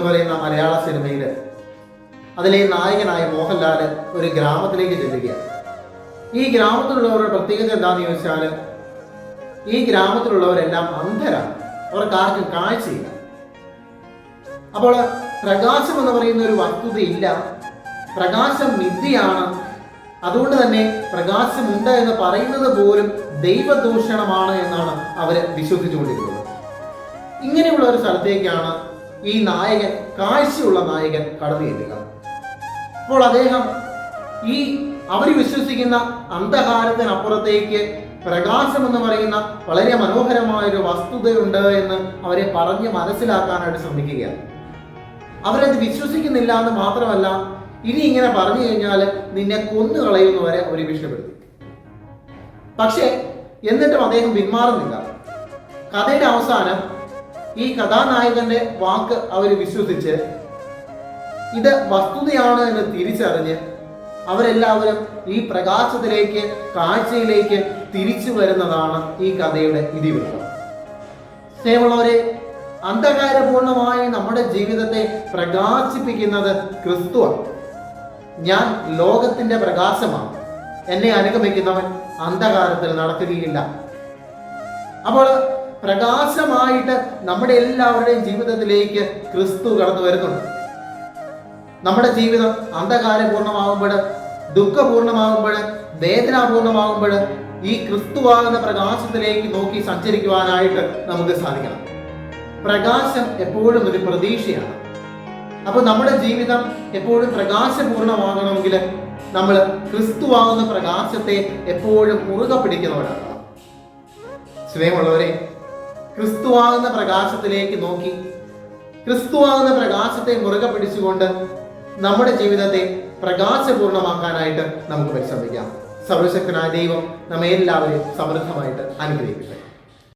പറയുന്ന മലയാള സിനിമയിൽ അതിലെ നായകനായ മോഹൻലാൽ ഒരു ഗ്രാമത്തിലേക്ക് ചെല്ലുകയാണ്. ഈ ഗ്രാമത്തിലുള്ളവരുടെ പ്രത്യേകത എന്താണെന്ന് ചോദിച്ചാൽ ഈ ഗ്രാമത്തിലുള്ളവരെല്ലാം അന്ധരാണ്. അവർക്ക് ആർക്കും കാഴ്ചയില്ല. അപ്പോൾ പ്രകാശം എന്ന് പറയുന്ന ഒരു വസ്തുതയില്ല. പ്രകാശം മിഥ്യയാണ്. അതുകൊണ്ട് തന്നെ പ്രകാശമുണ്ട് എന്ന് പറയുന്നത് പോലും ദൈവദൂഷണമാണ് എന്നാണ് അവർ വിശ്വസിച്ചുകൊണ്ടിരിക്കുന്നത്. ഇങ്ങനെയുള്ള ഒരു സ്ഥലത്തേക്കാണ് ഈ നായകൻ കാഴ്ചയുള്ള നായകൻ കടന്നു ചെല്ലുക. അപ്പോൾ അദ്ദേഹം ഈ അവർ വിശ്വസിക്കുന്ന അന്ധകാരത്തിനപ്പുറത്തേക്ക് പ്രകാശം എന്ന് പറയുന്ന വളരെ മനോഹരമായ ഒരു വസ്തുതയുണ്ട് എന്ന് അവരെ പറഞ്ഞ് മനസ്സിലാക്കാനായിട്ട് ശ്രമിക്കുകയാണ്. അവരത് വിശ്വസിക്കുന്നില്ല എന്ന് മാത്രമല്ല ഇനി ഇങ്ങനെ പറഞ്ഞു കഴിഞ്ഞാൽ നിന്നെ കൊന്നു കളയുന്നവരെ അവർ ഭീഷണിപ്പെടുത്തി. പക്ഷേ എന്നിട്ടും അദ്ദേഹം പിന്മാറുന്നില്ല. കഥയുടെ അവസാനം ഈ കഥാനായകന്റെ വാക്ക് അവർ വിശ്വസിച്ച് ഇത് വസ്തുതയാണ് എന്ന് തിരിച്ചറിഞ്ഞ് അവരെല്ലാവരും ഈ പ്രകാശത്തിലേക്ക് കാഴ്ചയിലേക്ക് തിരിച്ചു വരുന്നതാണ് ഈ കഥയുടെ ഇതിവൃത്തം. സ്നേഹമുള്ളവരെ അന്ധകാരപൂർണമായി നമ്മുടെ ജീവിതത്തെ പ്രകാശിപ്പിക്കുന്നത് ക്രിസ്തുവാണ്. ഞാൻ ലോകത്തിന്റെ പ്രകാശമാണ്. എന്നെ അനുഗമിക്കുന്നവൻ അന്ധകാരത്തിൽ നടക്കുകയില്ല. അപ്പോൾ പ്രകാശമായിട്ട് നമ്മുടെ എല്ലാവരുടെയും ജീവിതത്തിലേക്ക് ക്രിസ്തു കടന്നു വരുന്നുണ്ട്. നമ്മുടെ ജീവിതം അന്ധകാരപൂർണമാകുമ്പോൾ ദുഃഖപൂർണമാകുമ്പോൾ വേദനാപൂർണമാകുമ്പോൾ ഈ ക്രിസ്തുവാകുന്ന പ്രകാശത്തിലേക്ക് നോക്കി സഞ്ചരിക്കുവാനായിട്ട് നമുക്ക് സാധിക്കണം. പ്രകാശം എപ്പോഴും ഒരു പ്രതീക്ഷയാണ്. അപ്പോൾ നമ്മുടെ ജീവിതം എപ്പോഴും പ്രകാശപൂർണമാകണമെങ്കിൽ നമ്മൾ ക്രിസ്തുവാകുന്ന പ്രകാശത്തെ എപ്പോഴും മുറുകെ പിടിക്കുന്നവരാണ് സ്നേഹമുള്ളവരെ ക്രിസ്തുവാകുന്ന പ്രകാശത്തിലേക്ക് നോക്കി. ക്രിസ്തുവാകുന്ന പ്രകാശത്തെ മുറുകെ പിടിച്ചുകൊണ്ട് നമ്മുടെ ജീവിതത്തെ പ്രകാശപൂർണമാക്കാനായിട്ട് നമുക്ക് പരിശ്രമിക്കാം. സർവശക്തനായ ദൈവം നമ്മെ എല്ലാവരെയും സമൃദ്ധമായിട്ട് അനുഗ്രഹിക്കട്ടെ.